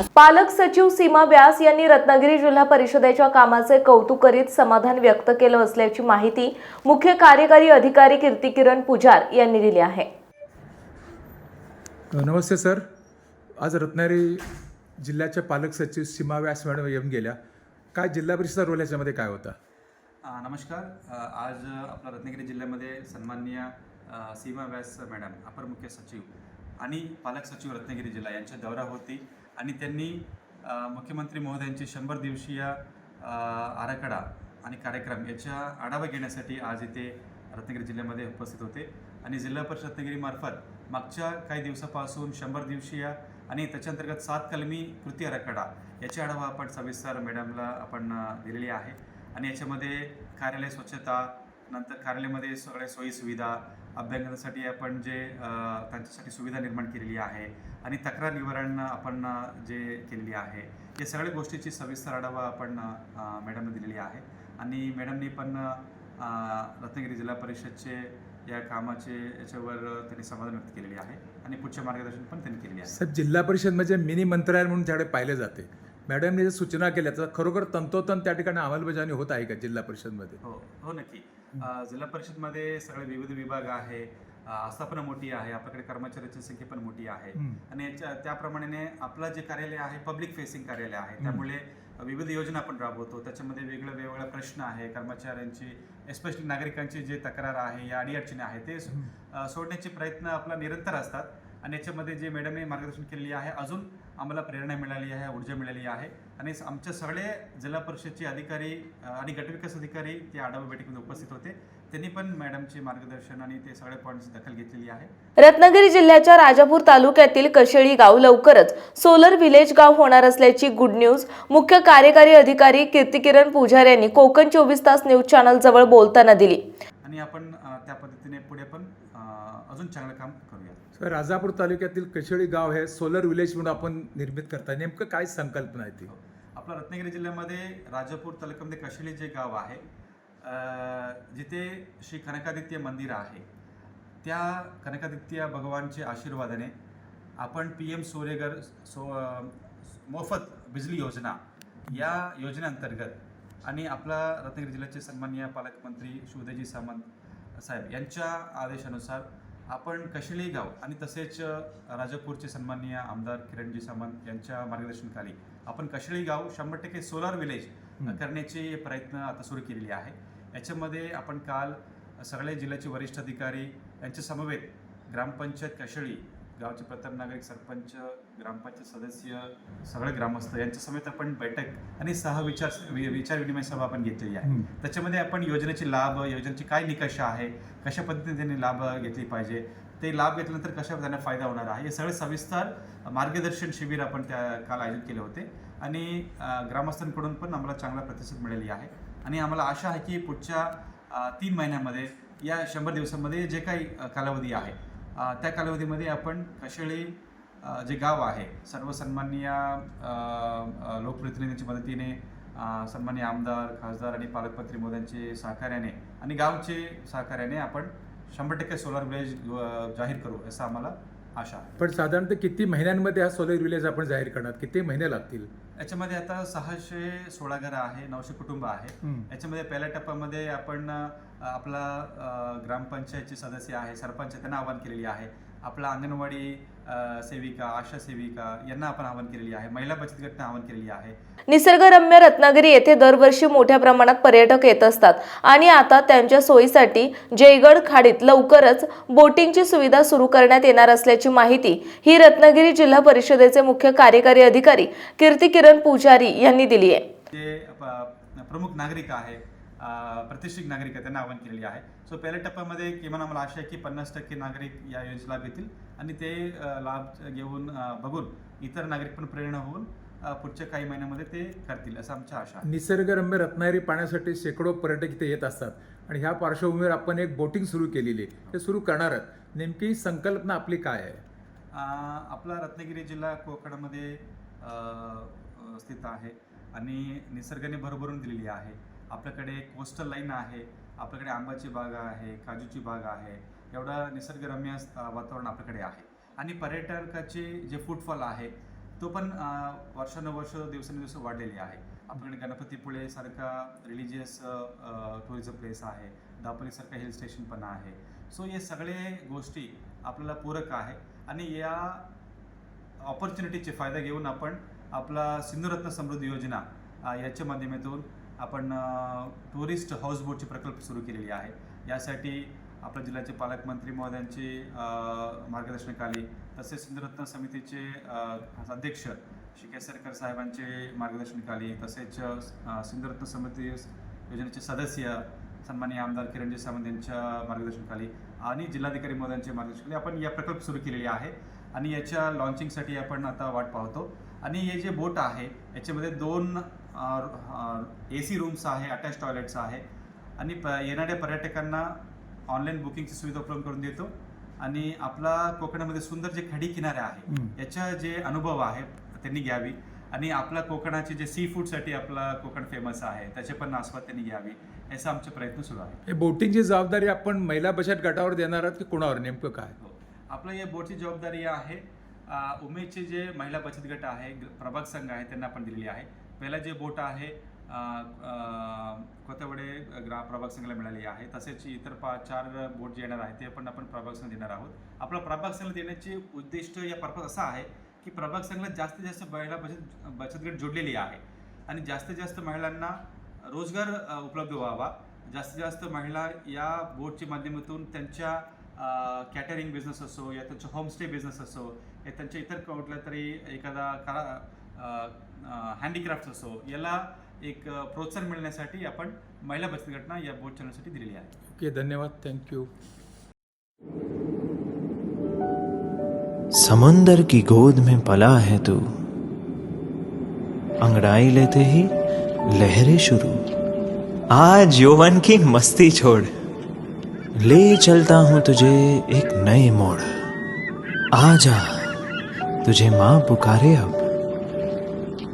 व्यास पालक सचिव सीमा व्यास यांनी रत्नागिरी जिल्हा परिषदेच्या कामाचे कौतुक करीत समाधान व्यक्त केलं असल्याची माहिती मुख्य कार्यकारी अधिकारी कीर्तिकिरण पुजार यांनी दिली आहे. नमस्ते सर. आज रत्नागिरी जिल्ह्याच्या पालक सचिव सीमा व्यास मॅडम येऊन गेल्या. काय जिल्हा परिषद रोल याच्यामध्ये काय होता? नमस्कार. आज आपला रत्नागिरी जिल्ह्यामध्ये सन्माननीय सीमा व्यास मॅडम अपर मुख्य सचिव आणि पालक सचिव रत्नागिरी जिल्हा यांच्या दौरा होती आणि त्यांनी मुख्यमंत्री महोदयांची शंभर दिवसीय आराखडा आणि कार्यक्रम याचा आढावा घेण्यासाठी आज इथे रत्नागिरी जिल्ह्यामध्ये उपस्थित होते. आणि जिल्हा परिषद रत्नागिरीमार्फत मागच्या काही दिवसापासून शंभर दिवसीय आणि त्याच्या अंतर्गत सात कलमी कृती आराखडा याची आढावा आपण सविस्तर मॅडमला आपण दिलेली आहे. आणि याच्यामध्ये कार्यालय स्वच्छता नंतर कार्यालयामध्ये सगळ्या सोयीसुविधा अभ्यंगनासाठी आपण जे त्यांच्यासाठी सुविधा निर्माण केलेली आहे आणि तक्रार निवारण आपण जे केलेली आहे या सगळ्या गोष्टीची सविस्तर आढावा आपण मॅडमने दिलेली आहे. आणि मॅडमनी पण रत्नागिरी जिल्हा परिषदचे या कामाचे याच्यावर त्यांनी समाधान व्यक्त केलेले आहे आणि पुढचे मार्गदर्शन पण त्यांनी केले आहे. सर जिल्हा परिषद म्हणजे मिनी मंत्रालय म्हणून त्याकडे पाहिले जाते. मॅडमने जे सूचना केल्या तर खरोखर तंतोतंत त्या ठिकाणी अंमलबजावणी होत आहे का जिल्हा परिषदमध्ये? हो हो नक्की. जिल्हा परिषदमध्ये सगळे विविध विभाग आहे. आस्थापना मोठी आहे आपल्याकडे कर्मचाऱ्यांची संख्या पण मोठी आहे. आणि याच्या त्याप्रमाणे आपलं जे कार्यालय आहे पब्लिक फेसिंग कार्यालय आहे त्यामुळे विविध योजना आपण राबवतो. त्याच्यामध्ये वेगळे वेगवेगळे प्रश्न आहे कर्मचाऱ्यांची एस्पेशली नागरिकांची जे तक्रार आहे या अडीअडचणी आहे ते सोडण्याचे प्रयत्न आपला निरंतर असतात. आणि याच्यामध्ये जे मॅडमने मार्गदर्शन केलेली आहे अजून आम्हाला प्रेरणा मिळाली आहे ऊर्जा मिळाली आहे. आणि आमच्या सगळे जिल्हा परिषदचे अधिकारी आणि गटविकास अधिकारी ते आढावा बैठकीमध्ये उपस्थित होते. त्यांनी पण मॅडमचे मार्गदर्शन आणि ते सगळे पॉईंट्स दखल घेतलेली आहे. रत्नागिरी जिल्ह्याच्या राजापूर तालुक्यातील कशेळी गाव लवकरच सोलर व्हिलेज गाव होणार असल्याची गुड न्यूज मुख्य कार्यकारी अधिकारी कीर्तिकिरण पुजार यांनी कोकण चोवीस तास न्यूज चॅनल जवळ बोलताना दिली. आणि आपण त्या पद्धतीने पुढे पण अजून चांगलं काम करूया. सर राजापूर तालुक्यातील कशेळी गाव हे सोलर विलेज म्हणून आपण निर्मित करताय. नेमकं काय संकल्पना आहे ती? आपला रत्नागिरी जिल्ह्यामध्ये राजापूर तालुक्यामध्ये कशेली जे गाव आहे जिथे श्री कनकादित्य मंदिर आहे त्या कनकादित्य भगवानच्या आशीर्वादाने आपण पी एम सूर्यगर सो मोफत बिजली योजना या योजनेअंतर्गत आणि आपला रत्नागिरी जिल्ह्याचे सन्माननीय पालकमंत्री शिवदेजी सामंत साहेब यांच्या आदेशानुसार आपण कशिली गाव आणि तसेच राजापूरचे सन्माननीय आमदार किरणजी सामंत यांच्या मार्गदर्शनाखाली आपण कशिळी गाव शंभर टक्के सोलार विलेज. करण्याचे प्रयत्न आता सुरू केलेले आहे याच्यामध्ये आपण काल सगळे जिल्ह्याचे वरिष्ठ अधिकारी यांच्या समवेत ग्रामपंचायत कशळी गावचे प्रथम नागरिक सरपंच ग्रामपंचायत सदस्य सगळे ग्रामस्थ यांच्या समेत आपण बैठक आणि सह विचार विचार विनिमय सभा आपण घेतलेली आहे. त्याच्यामध्ये आपण योजनेचे लाभ योजनेची काय निकष आहे कशा पद्धतीने त्यांनी लाभ घेतली पाहिजे ते लाभ घेतल्यानंतर कशा त्यांना फायदा होणार आहे हे सगळे सविस्तर मार्गदर्शन शिबिर आपण त्या काल आयोजित केले होते. आणि ग्रामस्थांकडून पण आम्हाला चांगला प्रतिसाद मिळाली आहे. आणि आम्हाला आशा आहे की पुढच्या तीन महिन्यामध्ये या शंभर दिवसामध्ये जे काही कालावधी आहे त्या कालावधीमध्ये आपण कशेळी जे गाव आहे सर्व सन्माननीय लोकप्रतिनिधींच्या मदतीने सन्मान्य आमदार खासदार आणि पालकमंत्री मोद्यांचे सहकार्याने आणि गावचे सहकार्याने आपण शंभर टक्के सोलार विलेज जाहीर करू असं आम्हाला आशा आहे. पण साधारणतः किती महिन्यांमध्ये हा सोलर विलेज आपण जाहीर करणार? किती महिने लागतील? याच्यामध्ये आता सहाशे सोळा घरं आहे नऊशे कुटुंब आहे. याच्यामध्ये पहिल्या टप्प्यामध्ये आपण आपला ग्रामपंचायतचे सदस्य आहे सरपंच त्यांना आवाहन केलेली आहे. आपला अंगणवाडी सेविका आशा सेविका यांना आपण आवाहन केलेली आहे. महिला बचत गटना आवाहन केलेली आहे. निसर्गरम्य रत्नागिरी येथे दरवर्षी मोठ्या प्रमाणात पर्यटक येत असतात. आणि आता त्यांच्या सोयीसाठी जयगड खाडीत लवकरच बोटिंगची सुविधा सुरू करण्यात येणार असल्याची माहिती ही रत्नागिरी जिल्हा परिषदेचे मुख्य कार्यकारी अधिकारी कीर्तिकिरण पुजारी यांनी दिली आहे. जे प्रमुख नागरिक आहे प्रतिष्ठित नागरिक आहे त्यांना आवाहन केलेली आहे. सो पहिल्या टप्प्यामध्ये किमान आम्हाला आशा आहे की पन्नास टक्के नागरिक या योजनेचा लाभ घेतील आणि ते लाभ घेऊन बघून इतर नागरिक पण प्रेरणा होऊन पुढच्या काही महिन्यामध्ये ते करतील असं आमच्या आशा निसर्गरम्य रत्नागिरी पाहण्यासाठी शेकडो पर्यटक इथे येत असतात आणि ह्या पार्श्वभूमीवर आपण एक बोटिंग सुरू केलेली आहे. ते सुरू करणार आहात. नेमकी संकल्पना आपली काय आहे? आपला रत्नागिरी जिल्हा कोकणामध्ये स्थित आहे आणि निसर्गाने भरभरून दिलेली आहे. आपल्याकडे कोस्टल लाईन आहे आपल्याकडे आंबाची बाग आहे काजूची बाग आहे एवढा निसर्गरम्य वातावरण आपल्याकडे आहे. आणि पर्यटकाचे जे फुटफॉल आहे तो पण वर्षानुवर्ष दिवसेंदिवस वाढलेली आहे. आपल्याकडे गणपतीपुळे सारखा रिलिजियस टुरिझम प्लेस आहे दापोलीसारखा हिल स्टेशन पण आहे. सो हे सगळे गोष्टी आपल्याला पूरक आहे आणि या ऑपॉर्च्युनिटीचे फायदा घेऊन आपण आपला सिंधुरत्न समृद्धी योजना याच्या माध्यमातून आपण टुरिस्ट हाऊसबोटचे प्रकल्प सुरू केलेली आहे. यासाठी आपल्या जिल्ह्याचे पालकमंत्री महोदयांची मार्गदर्शनाखाली तसेच सिंधुरत्न समितीचे अध्यक्ष श्री केसरकर साहेबांचे मार्गदर्शनाखाली तसेच सिंधुरत्न समिती योजनेचे सदस्य सन्माननीय आमदार किरणजी सावंत यांच्या मार्गदर्शनाखाली आणि जिल्हाधिकारी महोदयांच्या मार्गदर्शनाखाली आपण या प्रकल्प सुरू केलेले आहे आणि याच्या लॉन्चिंगसाठी आपण आता वाट पाहतो. आणि हे जे बोट आहे याच्यामध्ये दोन ए सी रूम्स आहे अटॅच टॉयलेट्स आहे. आणि प येणाऱ्या पर्यटकांना ऑनलाईन बुकिंगची सुविधा उपलब्ध करून देतो. आणि आपला कोकणामध्ये सुंदर जे खडी किनारे आहे. याच्या जे अनुभव आहे त्यांनी घ्यावी. आणि आपला कोकणाचे जे सी फूडसाठी आपला कोकण फेमस आहे त्याचे पण आस्वाद त्यांनी घ्यावी. याचा आमचे प्रयत्न सुरू आहे हे बोटिंगची जबाबदारी आपण महिला बचत गटावर देणार आहात की कोणावर नेमकं काय? हो. आपलं या बोर्डची जबाबदारी आहे. उमेदचे जे महिला बचत गट आहे प्रभाग संघ आहे त्यांना आपण दिलेली आहे. पहिला जे बोट आहे अ, कोथवडे ग्रा प्रभाग संघाला मिळाली आहे. तसेच इतर पा चार बोट जे येणार आहे ते पण आपण प्रभाग संघ देणार आहोत. आपला प्रभाग संघ देण्याचे उद्दिष्ट या पर्पज असा आहे की प्रभाग संघाला जास्तीत जास्त महिला बचत बचत गट जोडलेली आहे. आणि जास्तीत जास्त महिलांना रोजगार उपलब्ध व्हावा. जास्तीत जास्त महिला या बोटच्या माध्यमातून त्यांच्या कॅटरिंग बिझनेस असो या त्यांचा होमस्टे बिझनेस असो या त्यांच्या इतर कुठल्या तरी एखादा करा हँडीक्राफ्ट असो याला एक प्रोत्साहन मिळण्यासाठी आपण महिला बचत गटना या बोर्ड चॅनलसाठी दिलेली आहे. ओके धन्यवाद. थँक्यू समंदर की गोद में पला है तू। अंगड़ाई लेते ही लहरें शुरू। आज यौवन की मस्ती छोड़। ले चलता हूँ तुझे एक नए मोड़। आजा तुझे माँ पुकारे अब।